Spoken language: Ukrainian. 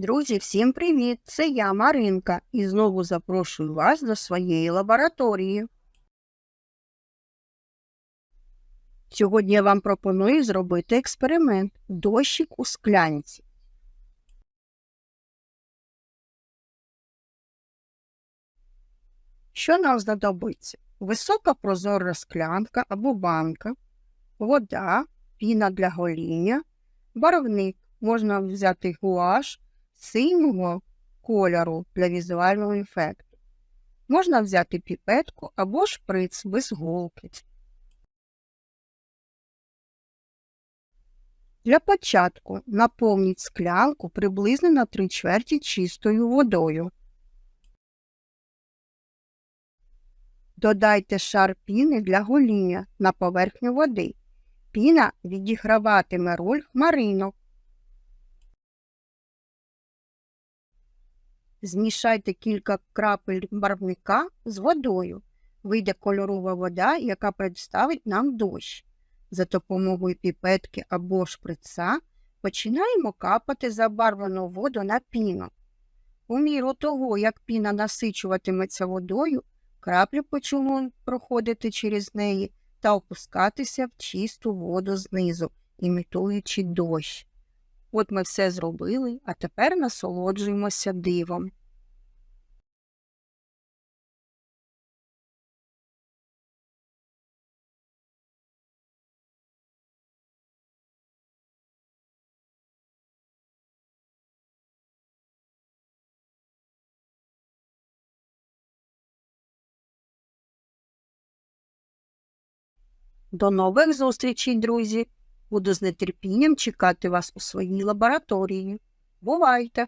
Друзі, всім привіт! Це я, Маринка, і знову запрошую вас до своєї лабораторії. Сьогодні я вам пропоную зробити експеримент дощик у склянці. Що нам знадобиться? Висока прозора склянка або банка, вода, піна для гоління, барвник. Можна взяти гуаш синього кольору для візуального ефекту. Можна взяти піпетку або шприц без голки. Для початку наповніть склянку приблизно на 3 чверті чистою водою. Додайте шар піни для гоління на поверхню води. Піна відіграватиме роль хмаринок. Змішайте кілька крапель барвника з водою. Вийде кольорова вода, яка представить нам дощ. За допомогою піпетки або шприца починаємо капати забарвлену воду на піну. У міру того, як піна насичуватиметься водою, краплі почнуть проходити через неї та опускатися в чисту воду знизу, імітуючи дощ. От ми все зробили, а тепер насолоджуємося дивом. До нових зустрічей, друзі! Буду з нетерпінням чекати вас у своїй лабораторії. Бувайте!